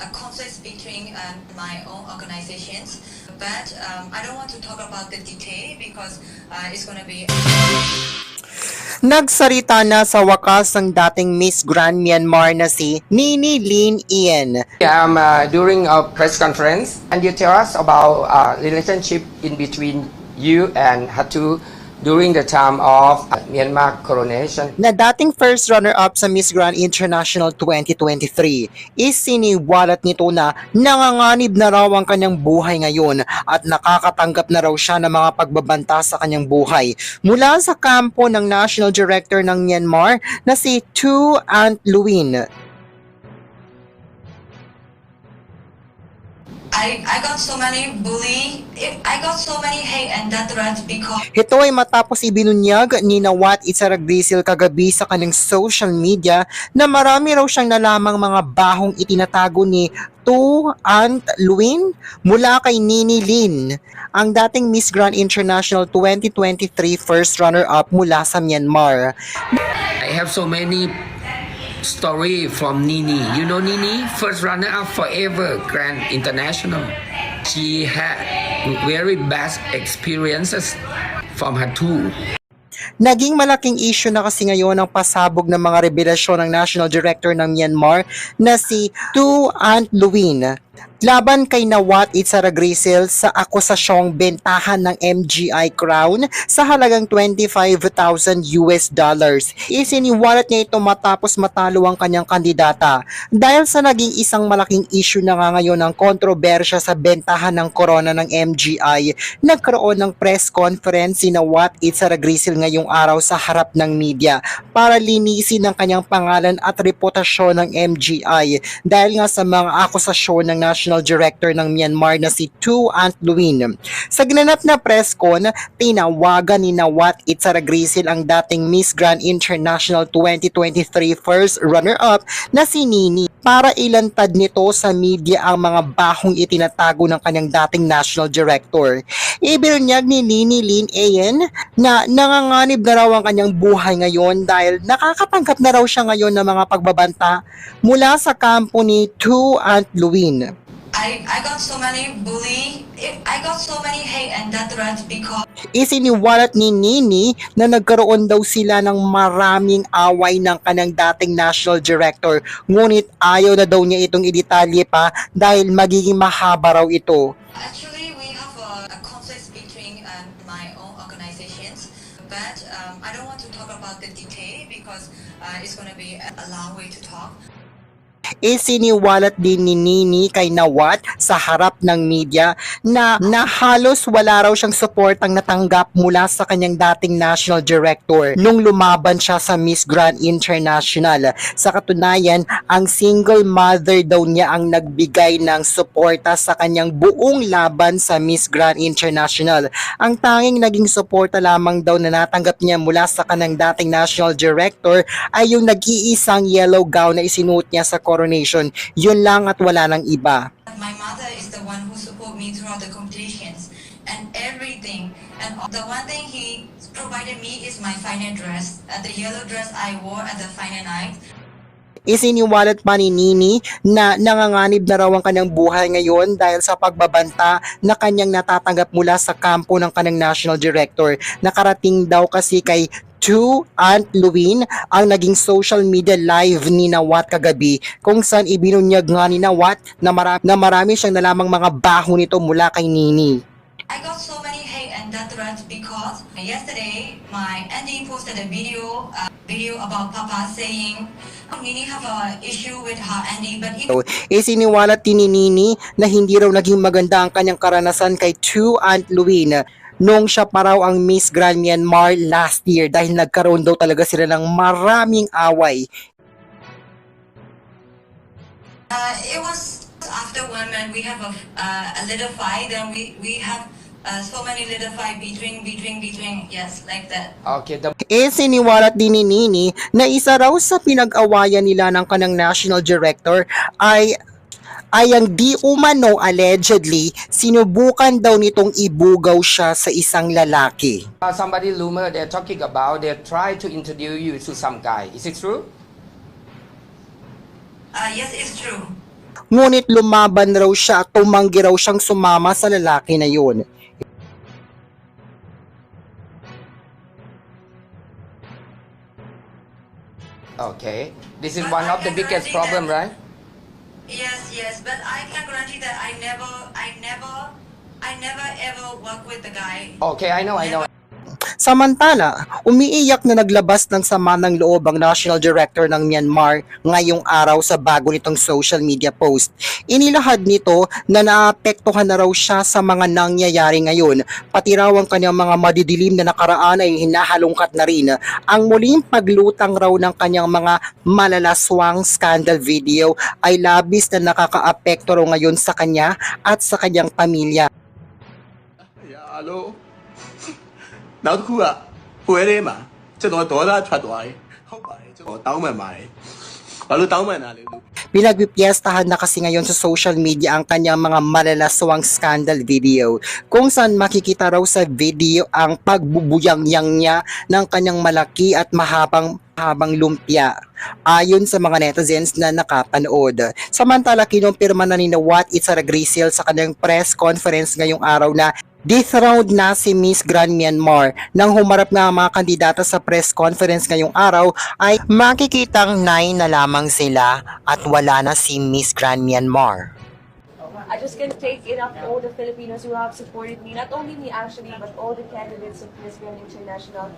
a conflict between um, my own organizations, but um, I don't want to talk about the detail because uh, it's going to be Nagsalita na sa wakas ang dating Miss Grand Myanmar na si Nini Lin Ian. Um, uh, during a press conference, and you tell us about uh, relationship in between you and Hatu during the time of Myanmar coronation. na dating first runner-up sa Miss Grand International 2023. Isiniwalat nito na nanganganib na raw ang kanyang buhay ngayon at nakakatanggap na raw siya ng mga pagbabanta sa kanyang buhay. Mula sa kampo ng National Director ng Myanmar na si Tu Ant Luin. I, I got so many bully, I got so many hate and death threats because Ito ay matapos ibinunyag ni Nawat Itzaragrisil kagabi sa kanyang social media na marami raw siyang nalamang mga bahong itinatago ni Tu Ant Luin mula kay Nini Lin, ang dating Miss Grand International 2023 first runner-up mula sa Myanmar. I have so many story from Nini. You know Nini, first runner up forever Grand International. She had very bad experiences from her too. Naging malaking issue na kasi ngayon ang pasabog ng mga revelasyon ng National Director ng Myanmar na si Tu Ant Luin laban kay Nawat Itzaragrisil sa akusasyong bentahan ng MGI Crown sa halagang 25,000 US dollars. Isiniwalat niya ito matapos matalo ang kanyang kandidata dahil sa naging isang malaking issue na nga ngayon ng kontrobersya sa bentahan ng corona ng MGI. Nagkaroon ng press conference si Nawat Itzaragrisil ngayong araw sa harap ng media para linisin ang kanyang pangalan at reputasyon ng MGI dahil nga sa mga akusasyon ng National Director ng Myanmar na si Tu Ant Luin. Sa ginanap na press con, tinawagan ni Nawat Itzaragrisil ang dating Miss Grand International 2023 first runner-up na si Nini para ilantad nito sa media ang mga bahong itinatago ng kanyang dating national director. Ibinunyag ni Nini Lin Ayen na nanganganib na raw ang kanyang buhay ngayon dahil nakakatanggap na raw siya ngayon ng mga pagbabanta mula sa kampo ni Tu Ant Luin. I, I got so many bully, I got so many hate and death threats because Isiniwalat ni Nini na nagkaroon daw sila ng maraming away ng kanang dating national director ngunit ayaw na daw niya itong idetalye pa dahil magiging mahaba raw ito. Actually, we have a, a conflict between um, my own organizations, but um, I don't want to talk about the detail because uh, it's going to be a long way to talk. Isiniwalat din ni Nini kay Nawat sa harap ng media na, na halos wala raw siyang suportang natanggap mula sa kanyang dating national director nung lumaban siya sa Miss Grand International. Sa katunayan, ang single mother daw niya ang nagbigay ng suporta sa kanyang buong laban sa Miss Grand International. Ang tanging naging suporta lamang daw na natanggap niya mula sa kanyang dating national director ay yung nag-iisang yellow gown na isinuot niya sa coronation. Yun lang at wala nang iba. My mother is the one who support me throughout the competitions and everything. And the one thing he provided me is my final dress, uh, the yellow dress I wore at the final night. Isiniwalat pa ni Nini na nanganganib na raw ang kanyang buhay ngayon dahil sa pagbabanta na kanyang natatanggap mula sa kampo ng kanyang national director. Nakarating daw kasi kay To Aunt Luwin ang naging social media live ni Nawat kagabi kung saan ibinunyag nga ni Nawat na marami, na marami siyang nalamang mga baho nito mula kay Nini. I got so many and threats because yesterday my Andy posted a video, uh, video about Papa saying Nini have a issue with her Andy, but it Isiniwalat din ni Nini na hindi raw naging maganda ang kanyang karanasan kay To Aunt Luwin nung siya pa raw ang Miss Grand Myanmar last year dahil nagkaroon daw talaga sila ng maraming away. Uh, it was after one man we have a, uh, a little fight, then we, we have uh, so many little fight between, between, between, yes, like that. Okay, the Isiniwalat din ni Nini na isa raw sa pinag-awayan nila ng kanang national director ay ay ang di umano allegedly sinubukan daw nitong ibugaw siya sa isang lalaki. uh, somebody rumor they're talking about they try to introduce you to some guy. Is it true? Uh, yes, it's true. Ngunit lumaban raw siya at tumanggi raw siyang sumama sa lalaki na yun. Okay. This is But one I of the biggest problem, that- right? Yes, yes, but I can guarantee that I never, I never, I never ever work with the guy. Okay, I know, I know. Samantala, umiiyak na naglabas ng sama ng loob ang National Director ng Myanmar ngayong araw sa bago nitong social media post. Inilahad nito na naapektuhan na raw siya sa mga nangyayari ngayon. Pati raw ang kanyang mga madidilim na nakaraan ay hinahalungkat na rin. Ang muling paglutang raw ng kanyang mga malalaswang scandal video ay labis na nakakaapekto raw ngayon sa kanya at sa kanyang pamilya. Yeah, hello? နောက်တစ်ခုကပွဲထဲမှာကျွန်တော်ဒေါသထွက်သွားတယ်ဟုတ်ပါတယ်ကျွန်တော်တောင်းပန်ပါတယ်ဘာလို့တောင်းပန်တာလဲလို့ Pinagpipiestahan na kasi ngayon sa social media ang kanyang mga malalaswang scandal video kung saan makikita raw sa video ang pagbubuyang-yang niya ng kanyang malaki at mahabang habang lumpia ayon sa mga netizens na nakapanood. Samantala kinumpirma na ni Nawat Itzara Grisil sa kanyang press conference ngayong araw na Dethroned na si Miss Grand Myanmar. Nang humarap nga ang mga kandidata sa press conference ngayong araw ay makikitang nine na lamang sila at wala na si Miss Grand Myanmar. I just can't take enough all the Filipinos who have supported me, not only me actually, but all the candidates of Miss Grand International